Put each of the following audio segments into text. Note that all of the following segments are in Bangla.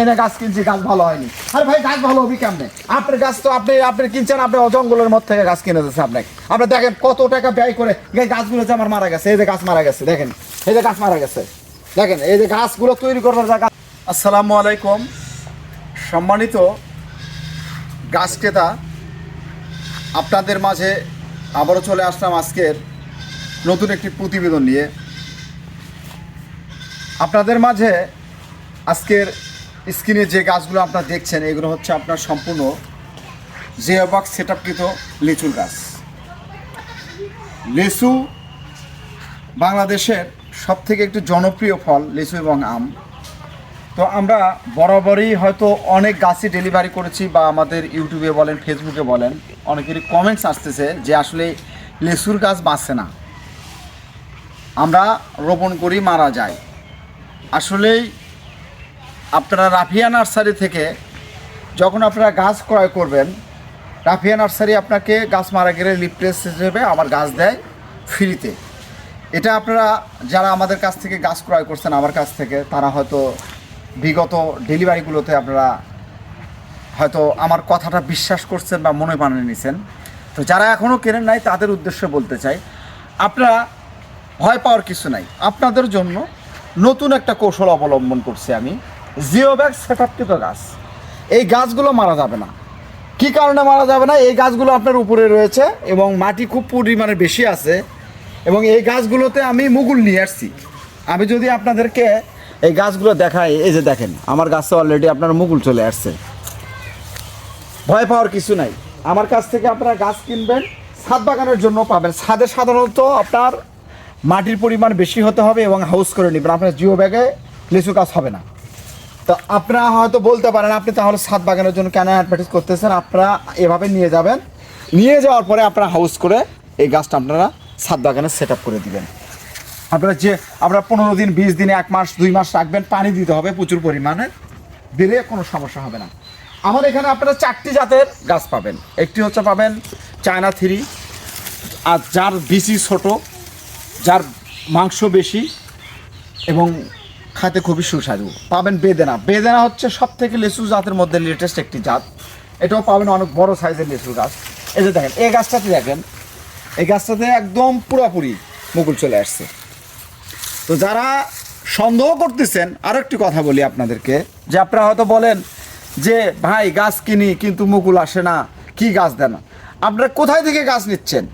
এনে গাছ কিনছি, গাছ ভালো হয়নি। আরে ভাই, গাছ ভালো হবে কেমনে? আপনার গাছ তো আপনি আপনি কিনছেন, আপনি জঙ্গলের মধ্যে থেকে গাছ কিনে দিচ্ছে আপনাকে। আপনি দেখেন কত টাকা ব্যয় করে এই গাছগুলো যে আমার মারা গেছে, এই যে গাছ মারা গেছে, দেখেন। এই যে গাছ মারা গেছে, দেখেন, এই যে গাছগুলো তৈরি করবার জায়গা। আসসালামু আলাইকুম। সম্মানিত গাছ ক্রেতা, আপনাদের মাঝে আবারও চলে আসলাম আজকের নতুন একটি প্রতিবেদন নিয়ে। আপনাদের মাঝে আজকের স্ক্রিনে যে গাছগুলো আপনারা দেখছেন, এগুলো হচ্ছে আপনার সম্পূর্ণ জিওবক্স সেটআপকৃত লিচুর গাছ। লিচু বাংলাদেশের সব থেকে একটি জনপ্রিয় ফল, লিচু এবং আম। তো আমরা বরাবরই হয়তো অনেক গাছই ডেলিভারি করেছি বা আমাদের ইউটিউবে বলেন, ফেসবুকে বলেন, অনেকেরই কমেন্টস আসতেছে যে আসলে লেসুর গাছ বাঁচে না। আমরা রোপণ করি, মারা যায়। আসলেই আপনারা রাফিয়া নার্সারি থেকে যখন আপনারা গাছ ক্রয় করবেন, রাফিয়া নার্সারি আপনাকে গাছ মারা গেলে লিপলেস হিসেবে আমার গাছ দেয় ফ্রিতে। এটা আপনারা যারা আমাদের কাছ থেকে গাছ ক্রয় করছেন আমার কাছ থেকে, তারা হয়তো বিগত ডেলিভারিগুলোতে আপনারা হয়তো আমার কথাটা বিশ্বাস করছেন বা মনে বানিয়ে নিছেন। তো যারা এখনও কেনেন নাই, তাদের উদ্দেশ্যে বলতে চাই, আপনারা ভয় পাওয়ার কিছু নাই। আপনাদের জন্য নতুন একটা কৌশল অবলম্বন করছি আমি। জিও ব্যাগ সেটআপকৃত গাছ। এই গাছগুলো মারা যাবে না। কি কারণে মারা যাবে না? এই গাছগুলো আপনার উপরে রয়েছে এবং মাটি খুব পরিমাণে বেশি আছে এবং এই গাছগুলোতে আমি মুগুল নিয়ে আসছি। আমি যদি আপনাদেরকে এই গাছগুলো দেখাই, এই যে দেখেন, আমার গাছে অলরেডি আপনার মুগুল চলে আসছে। ভয় পাওয়ার কিছু নাই। আমার কাছ থেকে আপনারা গাছ কিনবেন, ছাদ বাগানের জন্য পাবেন। ছাদে সাধারণত আপনার মাটির পরিমাণ বেশি হতে হবে এবং হাউস করে নেবেন। আপনার জিও ব্যাগে লিচু গাছ হবে না। তো আপনারা হয়তো বলতে পারেন, আপনি তাহলে ছাদ বাগানের জন্য কেন অ্যাডভার্টাইজ করতেছেন? আপনারা এভাবে নিয়ে যাবেন। নিয়ে যাওয়ার পরে আপনারা হাউস করে এই গাছটা আপনারা ছাদ বাগানে সেট করে দিবেন। আপনারা যে আপনারা পনেরো দিন, বিশ দিনে, এক মাস, দুই মাস রাখবেন, পানি দিতে হবে প্রচুর পরিমাণে। দিলে কোনো সমস্যা হবে না। আমার এখানে আপনারা চারটি জাতের গাছ পাবেন। একটি হচ্ছে পাবেন চায়না থ্রি, আর যার বিচি ছোট, যার মাংস বেশি, এবং খাতে খুবই সুস্বাদু। পাবেন বেদেনা। বেদেনা হচ্ছে সব থেকে লেচু জাতের মধ্যে লেটেস্ট একটি জাত। এটাও পাবেন অনেক বড় সাইজের লেচু গাছ। এই যে দেখেন, এই গাছটাতে দেখেন, এই গাছটাতে একদম পুরাপুরি মুকুল চলে আসছে। তো যারা সন্দেহ করতেছেন আরও একটি কথা বলি আপনাদেরকে, যে আপনারা হয়তো বলেন যে, ভাই, গাছ কিনি, কিন্তু মুকুল আসে না। কি গাছ দেন? আপনারা কোথায় থেকে গাছ নিচ্ছেন?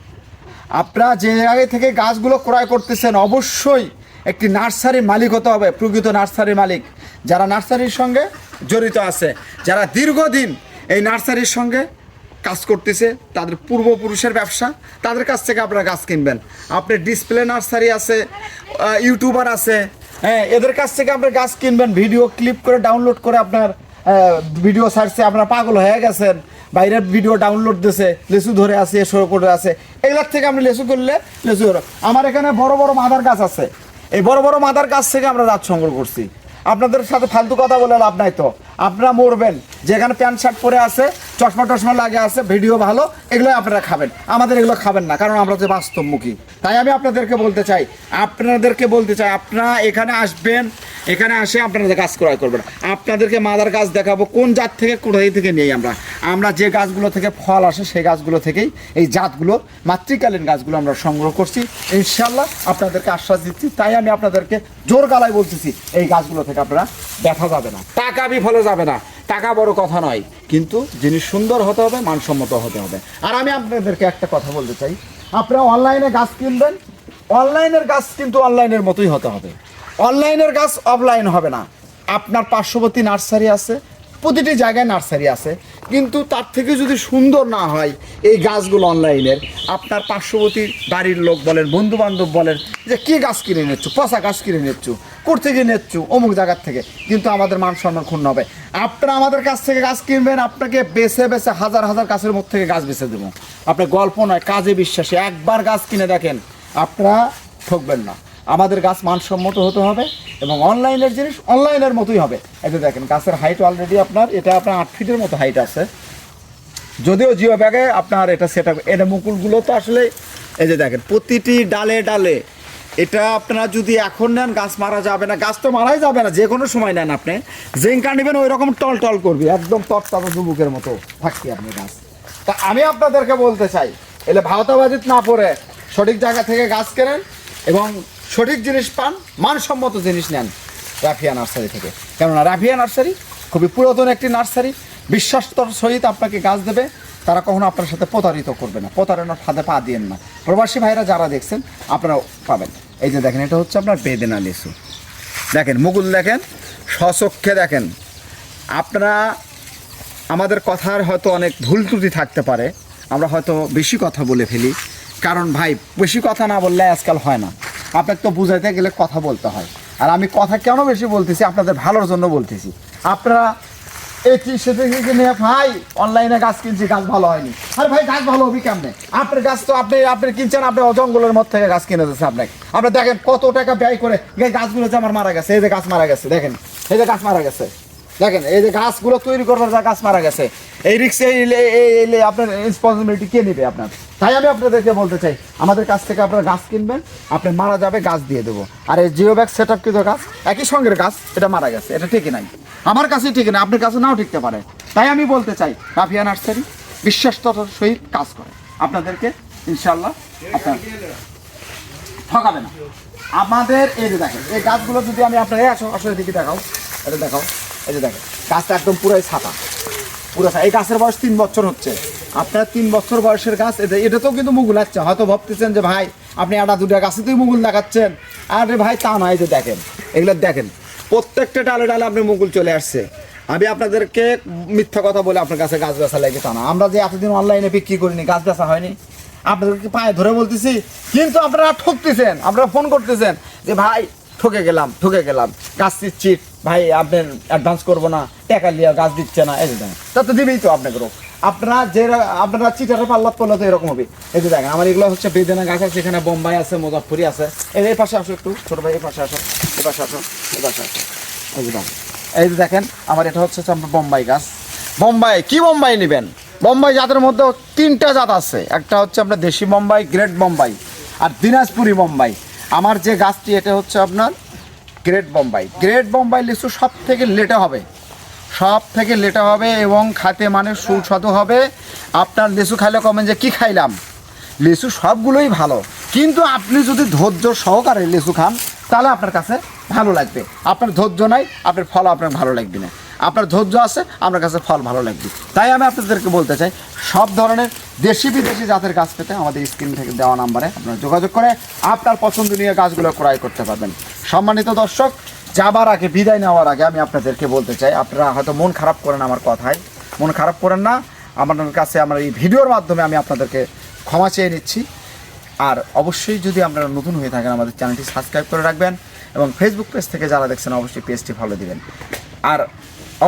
আপনারা যে জায়গায় থেকে গাছগুলো ক্রয় করতেছেন, অবশ্যই একটি নার্সারির মালিক হতে হবে, প্রকৃত নার্সারির মালিক। যারা নার্সারির সঙ্গে জড়িত আছে, যারা দীর্ঘদিন এই নার্সারির সঙ্গে কাজ করতেছে, তাদের পূর্বপুরুষের ব্যবসা, তাদের কাছ থেকে আপনারা গাছ কিনবেন। আপনার ডিসপ্লে নার্সারি আছে ইউটিউবার আছে হ্যাঁ এদের কাছ থেকে আপনার গাছ কিনবেন, ভিডিও ক্লিপ করে ডাউনলোড করে আপনার ভিডিও সার্চে আপনারা পাগল হয়ে গেছেন, বাইরের ভিডিও ডাউনলোড দিছে, লেসু ধরে আছে এসব করে আছে, এগুলোর থেকে আপনি লেসু করলে লেসু আমার এখানে বড় বড় মাদার গাছ আছে এই বড় বড় মাদার গাছ থেকে আমরা রাত সংগ্রহ করছি। আপনাদের সাথে ফালতু কথা বলে লাভ নাই তো। আপনারা মরবেন। যেখানে প্যান্ট শার্ট পরে আছে, চশমা টশমা লাগে আছে, ভিডিও ভালো এগুলো আপনারা খাবেন। আমাদের এগুলো খাবেন না, কারণ আমরা যে বাস্তবমুখী। তাই আমি আপনাদেরকে বলতে চাই, আপনাদেরকে বলতে চাই, আপনারা এখানে আসবেন, এখানে আসে আপনাদের গাছ ক্রয় করবেন। আপনাদেরকে মাদার গাছ দেখাবো, কোন জাত থেকে কোথায় থেকে নেই আমরা। আমরা যে গাছগুলো থেকে ফল আসে, সেই গাছগুলো থেকেই এই জাতগুলো, মাতৃকালীন গাছগুলো আমরা সংগ্রহ করছি। ইনশাল্লাহ আপনাদেরকে আশ্বাস দিচ্ছি, তাই আমি আপনাদেরকে জোর গালায় বলতেছি, এই গাছগুলো থেকে আপনারা দেখা যাবে না। টাকা বিফলে যাবে না। টাকা বড় কথা নয়, কিন্তু জিনিস সুন্দর হতে হবে, মানসম্মত হতে হবে। আর আমি আপনাদেরকে একটা কথা বলতে চাই, আপনারা অনলাইনে গাছ কিনবেন, অনলাইনের গাছ কিন্তু অনলাইনের মতোই হতে হবে। অনলাইনের গাছ অফলাইন হবে না। আপনার পার্শ্ববর্তী নার্সারি আছে, প্রতিটি জায়গায় নার্সারি আছে। কিন্তু তার থেকে যদি সুন্দর না হয় এই গাছগুলো অনলাইনের, আপনার পার্শ্ববর্তী বাড়ির লোক বলেন বন্ধু বান্ধব বলেন যে, কে গাছ কিনে নিচ্ছ? পচা গাছ কিনে নিচ্ছ? কোর থেকে নিচ্ছ? অমুক জায়গার থেকে। কিন্তু আমাদের মান সম্মান ক্ষুণ্ণ হবে। আপনারা আমাদের কাছ থেকে গাছ কিনবেন, আপনাকে বেছে বেছে হাজার হাজার গাছের মধ্যে থেকে গাছ বেছে দেবো। আপনার গল্প নয়, কাজে বিশ্বাসে। একবার গাছ কিনে দেখেন, আপনারা ঠকবেন না। আমাদের গাছ মানসম্মত হতে হবে এবং অনলাইনের জিনিস অনলাইনের মতোই হবে। যে দেখেন, গাছের হাইট অলরেডি আপনার, এটা আপনার আট ফিটের মতো হাইট আছে। যদিও জিও ব্যাগে আপনার এটা সেট আপ এটা মুকুলগুলো তো আসলে, এই যে দেখেন, প্রতিটি ডালে ডালে এটা আপনারা যদি এখন নেন, গাছ মারা যাবে না, গাছ তো মারাই যাবে না যে কোনো সময় নেন আপনি। জিঙ্কা নেবেন ওই রকম টল টল করবি, একদম তরতাজা যুবকের মতো থাকছি আপনি গাছ। তা আমি আপনাদেরকে বলতে চাই, এলে ভাওতাবাজিত না পড়ে সঠিক জায়গা থেকে গাছ কেনেন এবং সঠিক জিনিস পান, মানসম্মত জিনিস নেন রাফিয়া নার্সারি থেকে। কেননা রাফিয়া নার্সারি খুবই পুরাতন একটি নার্সারি বিশ্বাস্তর সহিত আপনাকে গাছ দেবে, তারা কখনো আপনার সাথে প্রতারিত করবে না, প্রতারণার ফাঁদে পা দিয়েন না। প্রবাসী ভাইরা যারা দেখছেন আপনারা পাবেন। এই যে দেখেন, এটা হচ্ছে আপনার বেদেনা লিচু। দেখেন, মুকুল দেখেন স্বচক্ষে দেখেন। আপনারা, আমাদের কথার হয়তো অনেক ভুল ত্রুটি থাকতে পারে, আমরা হয়তো বেশি কথা বলে ফেলি। কারণ ভাই, বেশি কথা না বললে আজকাল হয় না। আপনাকে তো বুঝাইতে গেলে কথা বলতে হয়। আর আমি কথা কেন বেশি বলতেছি? আপনাদের ভালোর জন্য বলতেছি। আপনারা এই থেকে ভাই অনলাইনে গাছ কিনছি, গাছ ভালো হয়নি। আরে ভাই, গাছ ভালো হবে কেমনে? আপনার গাছ তো আপনি আপনি কিনছেন, আপনি জঙ্গলের মধ্যে থেকে গাছ কিনে দিচ্ছে আপনাকে। আপনি দেখেন কত টাকা ব্যয় করে এই গাছগুলো যে আমার মারা গেছে, এই যে গাছ মারা গেছে, দেখেন, এই যে গাছ মারা গেছে, দেখেন, এই যে গাছগুলো তৈরি করবার যা গাছ মারা গেছে, এই রিক্সে আপনার রেসপন্সিবিলিটি কে নেবে আপনার? তাই আমি আপনাদেরকে বলতে চাই, আমাদের কাছ থেকে আপনারা গাছ কিনবেন, আপনি মারা যাবে, গাছ দিয়ে দেবো। আর এই জিও ব্যাগ সেট আপ কিন্তু গাছ, একই সঙ্গের গাছ, এটা মারা গেছে, এটা ঠিকই নাই। আমার কাছে ঠিক না আপনার কাছে নাও ঠিকতে পারে। তাই আমি বলতে চাই রাফিয়া নার্সারি বিশ্বাসততার সহিত কাজ করে। আপনাদেরকে ইনশাল্লাহ আপনার ঠকাবে না। আমাদের এই যে দেখেন, এই গাছগুলো যদি আমি আপনার আসো আসলে দিকে দেখাও এটা দেখাও, এই যে দেখেন, গাছটা একদম পুরাই ছাতা। পুরো এই গাছের বয়স তিন বছর হচ্ছে। আপনার তিন বছর বয়সের গাছ, এটা এটাতেও কিন্তু মুগুল আছে হয়তো ভাবতেছেন যে, ভাই, আপনি একটা দুটা গাছেতেই মুগুল দেখাচ্ছেন। আরে ভাই, তা নয় যে দেখেন, এগুলো দেখেন, প্রত্যেকটা ডালে ডালে আপনি মুকুল চলে আসছে। আমি আপনাদেরকে মিথ্যা কথা বলে আপনার কাছে গাছ বেচা লাগে তা না। আমরা যে এতদিন অনলাইনে বিক্রি করিনি, গাছ বেচা হয়নি। আপনাদেরকে পায়ে ধরে বলতেছি, কিন্তু আপনারা ঠকতেছেন, আপনারা ফোন করতেছেন যে, ভাই ঠকে গেলাম ঠকে গেলাম। গাছ দিচ্ছি, ভাই, আপনি অ্যাডভান্স করব না, টাকা লিয়া গাছ দিচ্ছে না, এই দেখেন। তা তো দিবেই তো আপনাকে রোগ আপনারা যে আপনারা চিটারে পাল্লাত করলে তো এরকম হবে। এই যে দেখেন, আমার এগুলো হচ্ছে বেদেনা গাছ আছে, এখানে বোম্বাই আছে মুজাফরি আছে। এই পাশে আসো একটু, ছোট ভাই, এই পাশে আসো, এই পাশে আসো, এই পাশে আসো। এই যে দেখেন, এই যে দেখেন, আমার এটা হচ্ছে আপনার বোম্বাই গাছ। বোম্বাই, কি বোম্বাই নেবেন? বোম্বাই জাতের মধ্যে তিনটা জাত আছে। একটা হচ্ছে আপনার দেশি বোম্বাই, গ্রেট বোম্বাই, আর দিনাজপুরি বোম্বাই। আমার যে গাছটি, এটা হচ্ছে আপনার গ্রেট বোম্বাই গ্রেট বোম্বাই লিচু সব থেকে লেটে হবে। সব থেকে লেটে হবে এবং খাতে মানে সুস্বাদু হবে। আপনার লিচু খাইলে কমেন যে কি খাইলাম? লিচু সবগুলোই ভালো। কিন্তু আপনি যদি ধৈর্য সহকারে লিচু খান, তাহলে আপনার কাছে ভালো লাগবে। আপনার ধৈর্য নাই, আপনার ফল আপনার ভালো লাগবে না। আপনার ধৈর্য আছে, আপনার কাছে ফল ভালো লাগবে। তাই আমি আপনাদেরকে বলতে চাই, সব ধরনের দেশি বিদেশি জাতের গাছ পেতে আমাদের স্ক্রিন থেকে দেওয়া নাম্বারে আপনারা যোগাযোগ করে আপনার পছন্দনীয় গাছগুলো ক্রয় করতে পারবেন। সম্মানিত দর্শক, যাবার আগে, বিদায় নেওয়ার আগে আমি আপনাদেরকে বলতে চাই, আপনারা হয়তো মন খারাপ করেন আমার কথায়। মন খারাপ করেন না আপনাদের কাছে আমার এই ভিডিওর মাধ্যমে আমি আপনাদেরকে ক্ষমা চেয়ে নিচ্ছি। আর অবশ্যই যদি আপনারা নতুন হয়ে থাকেন, আমাদের চ্যানেলটি সাবস্ক্রাইব করে রাখবেন এবং ফেসবুক পেজ থেকে যারা দেখছেন, অবশ্যই পেজটি ফলো দিবেন। আর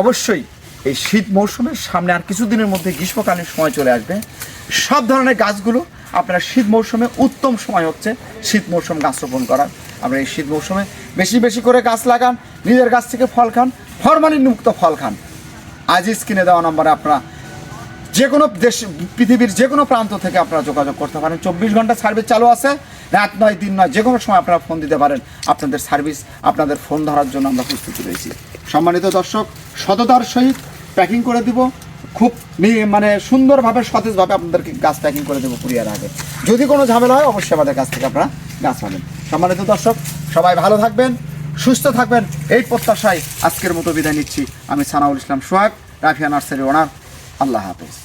অবশ্যই এই শীত মৌসুমের সামনে আর কিছুদিনের মধ্যে গ্রীষ্মকালীন সময় চলে আসবে। সব ধরনের গাছগুলো আপনার শীত মৌসুমে উত্তম সময় হচ্ছে শীত মৌসুম গাছ রোপণ করার আপনারা এই শীত মৌসুমে বেশি বেশি করে গাছ লাগান, নিজের গাছ থেকে ফল খান ফরমালিন মুক্ত ফল খান। আজ স্ক্রিনে দেওয়া নম্বরে আপনারা যে কোনো দেশ, পৃথিবীর যে কোনো প্রান্ত থেকে আপনারা যোগাযোগ করতে পারেন। চব্বিশ ঘণ্টা সার্ভিস চালু আছে, রাত নয়, দিন নয় যে কোনো সময় আপনারা ফোন দিতে পারেন। আপনাদের সার্ভিস, আপনাদের ফোন ধরার জন্য আমরা প্রস্তুতি রয়েছি। সম্মানিত দর্শক, সততার সহিত প্যাকিং করে দিব। খুব মানে সুন্দরভাবে, সতেজভাবে আপনাদেরকে গাছ প্যাকিং করে দেবো কুরিয়ার আগে। যদি কোনো ঝামেলা হয়, অবশ্যই আমাদের কাছ থেকে আপনারা গাছ পাবেন সম্মানিত দর্শক, সবাই ভালো থাকবেন, সুস্থ থাকবেন। এই প্রত্যাশায় আজকের মতো বিদায় নিচ্ছি। আমি সানাউল ইসলাম সোহাগ, রাফিয়া নার্সারি ওনার। আল্লাহ হাফেজ।